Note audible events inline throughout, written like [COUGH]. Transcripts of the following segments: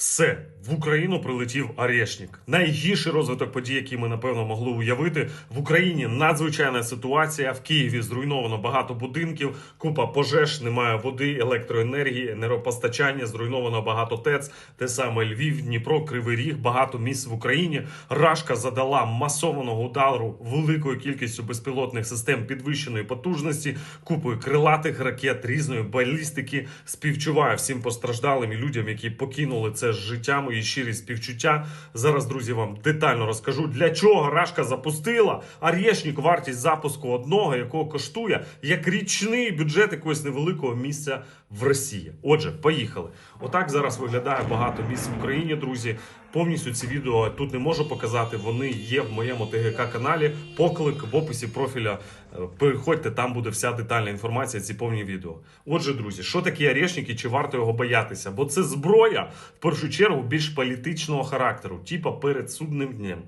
Все в Україну прилетів Арешнік. Найгірший розвиток подій, який ми напевно могли уявити. В Україні надзвичайна ситуація. В Києві зруйновано багато будинків, купа пожеж, немає води, електроенергії, енергопостачання, зруйновано багато ТЕЦ. Те саме Львів, Дніпро, Кривий Ріг, багато місць в Україні. Рашка задала масованого удару великою кількістю безпілотних систем підвищеної потужності, купою крилатих ракет, різної балістики. Співчуваю всім постраждалим і людям, які покинули це життя. Мої щирі співчуття. Зараз, друзі, вам детально розкажу, для чого Рашка запустила Арєшнік вартість запуску одного, якого коштує як річний бюджет якогось невеликого місця в Росії. Отже, поїхали. Отак зараз виглядає багато місць в Україні, друзі. Повністю ці відео тут не можу показати. Вони є в моєму ТГК каналі. Поклик в описі профіля. Е, Переходьте, там буде вся детальна інформація. Ці повні відео. Отже, друзі, що таке Орешник і чи варто його боятися? Бо це зброя в першу чергу більш політичного характеру, типа перед судним днем.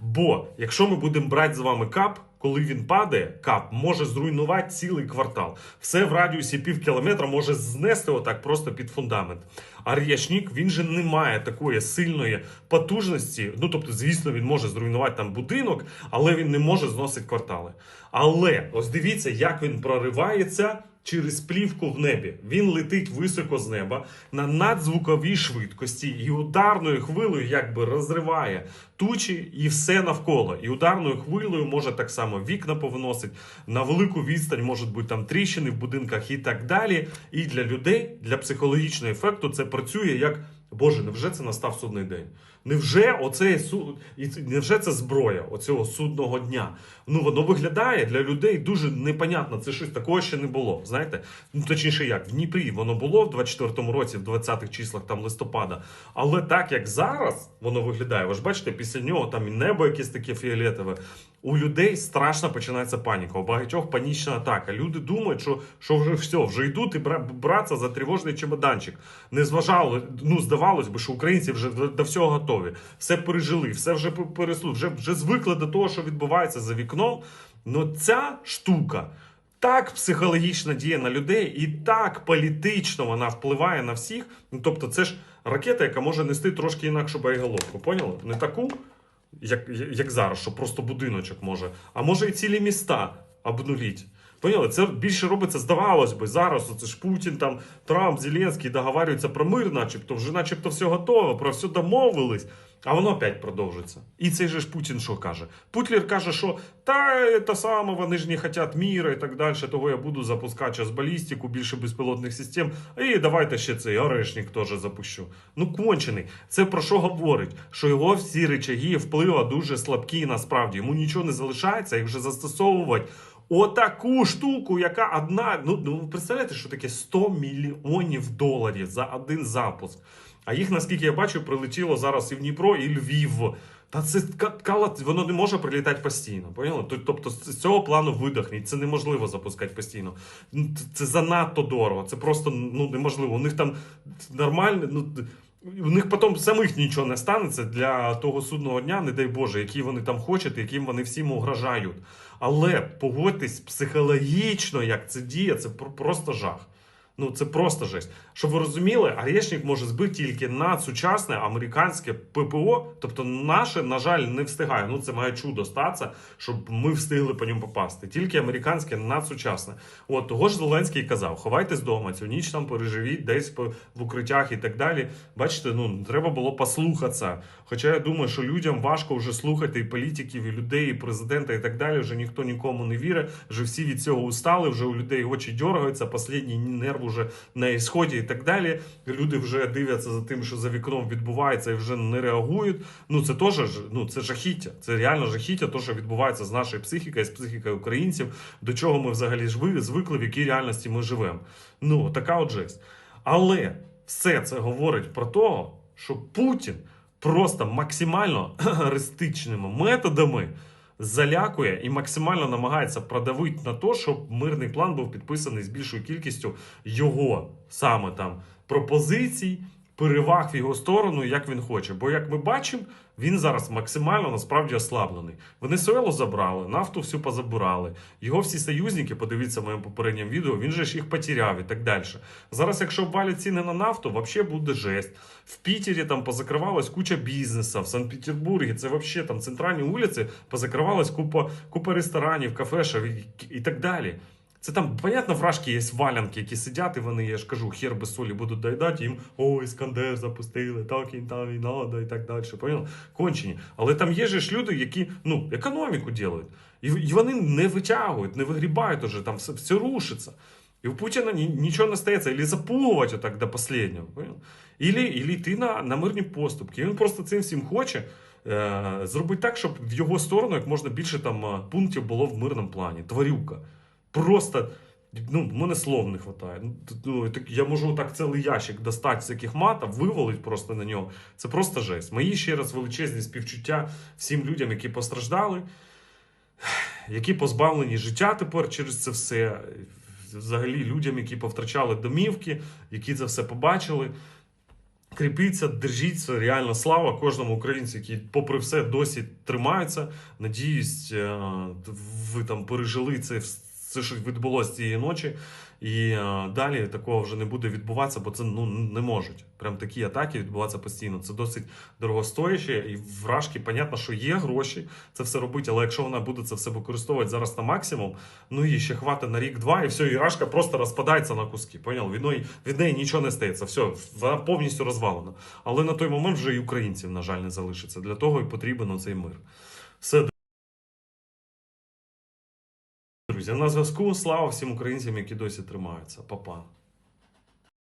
Бо якщо ми будемо брати з вами кап. Коли він падає, кап може зруйнувати цілий квартал. Все в радіусі пів кілометра може знести отак просто під фундамент. А р'ячник, він же не має такої сильної потужності. Ну тобто, звісно, він може зруйнувати там будинок, але він не може зносити квартали. Але ось дивіться, як він проривається. Через плівку в небі він летить високо з неба на надзвуковій швидкості і ударною хвилею якби розриває тучі і все навколо. І ударною хвилею може так само вікна повиносить на велику відстань, можуть бути там тріщини в будинках і так далі. І для людей, для психологічного ефекту, це працює як. Боже, невже це настав судний день? Невже оце суд і невже це зброя оцього судного дня? Ну воно виглядає для людей дуже непонятно. Це щось такого ще не було. Знаєте? Ну точніше, як в Дніпрі воно було в 24-му році, в 20-х числах там листопада. Але так як зараз воно виглядає, ви ж бачите, після нього там і небо якесь таке фіолетове. У людей страшно починається паніка. У багатьох панічна атака. Люди думають, що, що вже все, вже йдуть і бра- братися за тривожний чемоданчик. Не зважало, ну здавалось би, що українці вже до, всього готові. Все пережили, все вже п- вже, вже звикли до того, що відбувається за вікном. Ну ця штука. Так психологічно діє на людей, і так політично вона впливає на всіх. Ну тобто, це ж ракета, яка може нести трошки інакшу боєголовку. Поняли? Не таку, як, як зараз, що просто будиночок може, а може і цілі міста обнуліть. Поняли? Це більше робиться, здавалось би, зараз оце ж Путін, там, Трамп, Зеленський договарюються про мир, начебто, вже начебто все готово, про все домовились, а воно опять продовжиться. І цей же ж Путін що каже? Путлер каже, що та те саме, вони ж не хочуть міра і так далі, того я буду запускати час балістику, більше безпілотних систем, і давайте ще цей орешник теж запущу. Ну, кончений. Це про що говорить? Що його всі речаги впливу дуже слабкі насправді. Йому нічого не залишається, їх вже застосовувати. Отаку штуку, яка одна. Ну, ну представляєте, що таке 100 мільйонів доларів за один запуск. А їх, наскільки я бачу, прилетіло зараз і в Дніпро, і Львів. Та це воно не може прилітати постійно. Поняли? Тобто з цього плану видохніть. Це неможливо запускати постійно. Це занадто дорого. Це просто ну, неможливо. У них там нормально. Ну, у них потім самих нічого не станеться для того судного дня, не дай Боже, які вони там хочуть, яким вони всім угрожають. Але погодьтесь психологічно, як це діє, це про- просто жах. Ну це просто жесть. Щоб ви розуміли, Орешник може збити тільки надсучасне американське ППО. Тобто, наше, на жаль, не встигає. Ну це має чудо статися, щоб ми встигли по ньому попасти. Тільки американське надсучасне. От того ж Зеленський казав: ховайтесь вдома, цю ніч там переживіть десь в укриттях і так далі. Бачите, ну треба було послухатися. Хоча я думаю, що людям важко вже слухати і політиків, і людей, і президента, і так далі. Вже ніхто нікому не вірить. Вже всі від цього устали, вже у людей очі дергаються, останній уже на ісході і так далі. Люди вже дивляться за тим, що за вікном відбувається, і вже не реагують. Ну це теж ж- ну це жахіття. Це реально жахіття, то що відбувається з нашою психікою, з психікою українців, до чого ми взагалі жви- звикли, в якій реальності ми живемо. Ну така от жесть. Але все це говорить про те, що Путін просто максимально [CLEARS THROAT] аристичними методами залякує і максимально намагається продавити на те, щоб мирний план був підписаний з більшою кількістю його саме там пропозицій. Переваг в його сторону, як він хоче. Бо, як ми бачимо, він зараз максимально насправді ослаблений. Венесуелу забрали, нафту всю позабирали. Його всі союзники, подивіться в моєму попередньому відео, він же ж їх потеряв і так далі. Зараз, якщо обвалять ціни на нафту, взагалі буде жесть. В Пітері там позакривалась куча бізнесу, в Санкт-Петербургі це взагалі там центральні вулиці, позакривалась купа, купа ресторанів, кафешів і, і так далі. Це там, понятно, вражки є валянки, які сидять, і вони, я ж кажу, хер без солі будуть доїдати, їм о, іскандер запустили, так їм там і надо, і так далі. Понял? Кончені. Але там є ж люди, які ну, економіку роблять. І, і вони не витягують, не вигрібають уже, там все, все рушиться. І у Путіна ні, нічого не стається, Ілі запугувати так до останнього. Понял? Ілі йти на, на мирні поступки. І він просто цим всім хоче е, зробити так, щоб в його сторону як можна більше там е, пунктів було в мирному плані. Тварюка. Просто. Ну, мене слов не вистачає. Ну, Ну, так я можу так цілий ящик достати всяких матів, вивалити просто на нього. Це просто жесть. Мої ще раз величезні співчуття всім людям, які постраждали, які позбавлені життя тепер через це все. Взагалі людям, які повтрачали домівки, які це все побачили. Кріпіться, держіться, реально слава кожному українцю, який, попри все, досі тримаються. Надіюсь, е, ви там пережили це, все, що відбулося цієї ночі. І е, далі такого вже не буде відбуватися, бо це ну не можуть. Прям такі атаки відбуватися постійно. Це досить дорогостояще, і вражки, понятно, що є гроші це все робити, але якщо вона буде це все використовувати зараз на максимум, ну і ще хватить на рік-два, і все, і рашка просто розпадається на куски. Поняв? Від неї, від неї нічого не стається. Все, вона повністю розвалена. Але на той момент вже і українців, на жаль, не залишиться. Для того і потрібен цей мир. Все, на зв'язку. Слава всім українцям, які досі тримаються. Па-па.